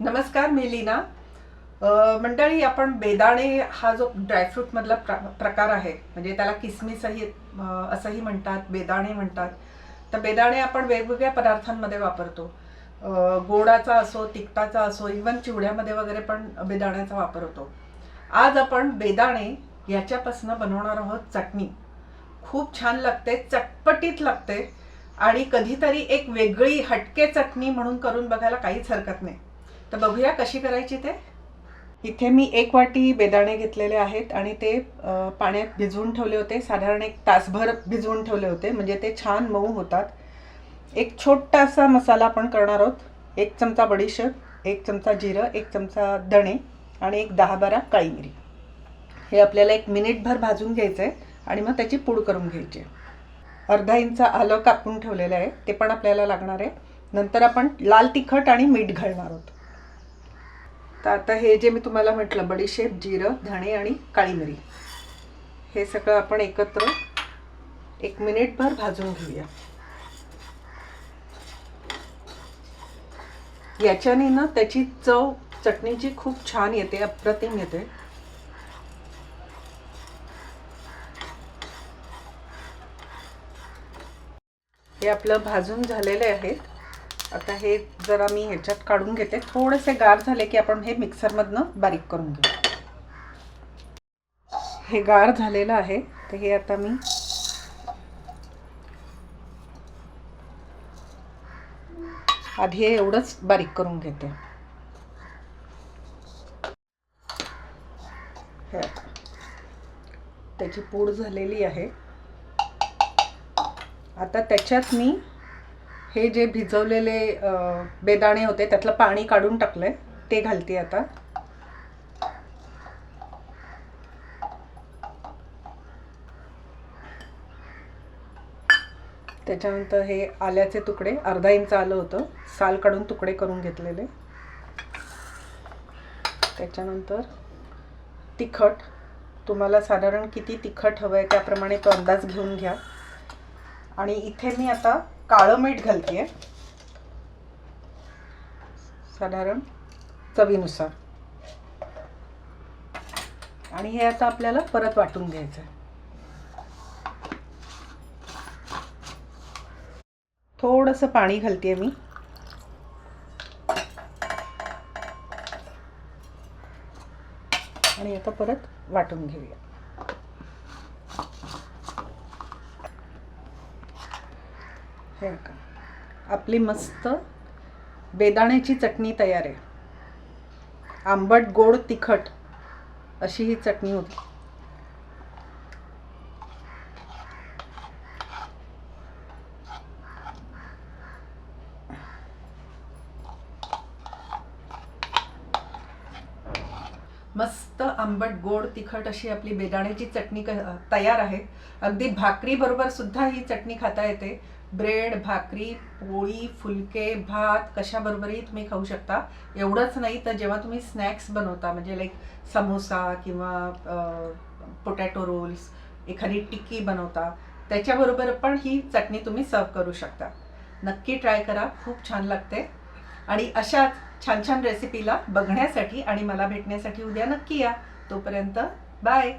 नमस्कार मी लीना. मंडळी आपण बेदाणे हा जो ड्रायफ्रूटमधला प्र प्रकार आहे म्हणजे त्याला किसमिसही असंही म्हणतात बेदाणे म्हणतात. तर बेदाणे आपण वेगवेगळ्या पदार्थांमध्ये वापरतो. गोडाचा असो तिखटाचा असो इवन चिवड्यामध्ये वगैरे पण बेदाण्याचा वापर होतो. आज आपण बेदाणे याच्यापासून बनवणार आहोत चटणी. खूप छान लागते चटपटीत लागते आणि कधीतरी एक वेगळी हटके चटणी म्हणून करून बघायला काहीच हरकत नाही. तर बघूया कशी करायची ते. इथे मी एक वाटी बेदाणे घेतलेले आहेत आणि ते पाण्यात भिजवून ठेवले होते. साधारण एक तासभर भिजवून ठेवले होते. म्हणजे ते छान मऊ होतात. एक छोटासा मसाला आपण करणार आहोत. एक चमचा बडीशेप एक चमचा जिरं एक चमचा दणे आणि एक दहा बारा काळी मिरी. हे आपल्याला एक मिनिटभर भाजून घ्यायचं आहे आणि मग त्याची पूड करून घ्यायची. अर्धा इंच आलं कापून ठेवलेलं आहे. ते पण आपल्याला लागणार आहे. नंतर आपण लाल तिखट आणि मीठ घालणार आहोत. तर आता हे जे मी तुम्हाला म्हटलं बडीशेप जिरं धणे आणि काळी मिरी. हे सगळं आपण एकत्र एक मिनिटभर भाजून घेऊया. याच्याने ना त्याची चव चटणीची खूप छान येते अप्रतिम येते. हे आपलं भाजून झालेले आहेत. आता हे जरा मी ह्याच्यात काढून घेते. थोडेसे गार झाले की आपण हे मिक्सरमधनं बारीक करून घेऊ. हे गार झालेलं आहे. तर हे आता मी आधी हे एवढंच बारीक करून घेते. त्याची पूड झालेली आहे. आता त्याच्यात मी हे जे भिजवलेले बेदाणे होते त्यातलं पाणी काढून टाकलंय. ते घालते आता. त्याच्यानंतर हे आल्याचे तुकडे अर्धा इंच आलं होतं. साल काढून तुकडे करून घेतलेले. त्याच्यानंतर तिखट. तुम्हाला साधारण किती तिखट हवं आहे त्याप्रमाणे तो अंदाज घेऊन घ्या. आणि इथे मी आता काळं मीठ घालते साधारण चवीनुसार. आणि हे आता आपल्याला परत वाटून घ्यायचं आहे थोडंसं पाणी घालते मी. आणि आता परत वाटून घेऊया. हे का आपली मस्त बेदाण्याची चटणी तयार आहे. आंबट गोड तिखट अशी ही चटणी होती. मस्त आंबट गोड तिखट अशी आपली बेदाण्याची चटणी क- तयार आहे. अगदी भाकरीबरोबर सुद्धा ही चटणी खाता येते. ब्रेड भाकरी पोळी फुलके भात कशाबरोबरही तुम्ही खाऊ शकता. एवढंच नाही तर जेव्हा तुम्ही स्नॅक्स बनवता म्हणजे लाईक समोसा किंवा पोटॅटो रोल्स एखादी टिक्की बनवता त्याच्याबरोबर पण ही चटणी तुम्ही सर्व करू शकता. नक्की ट्राय करा खूप छान लागते. आणि अशाच छान छान रेसिपीला बघण्यासाठी आणि मला भेटण्यासाठी उद्या नक्की या. तोपर्यंत बाय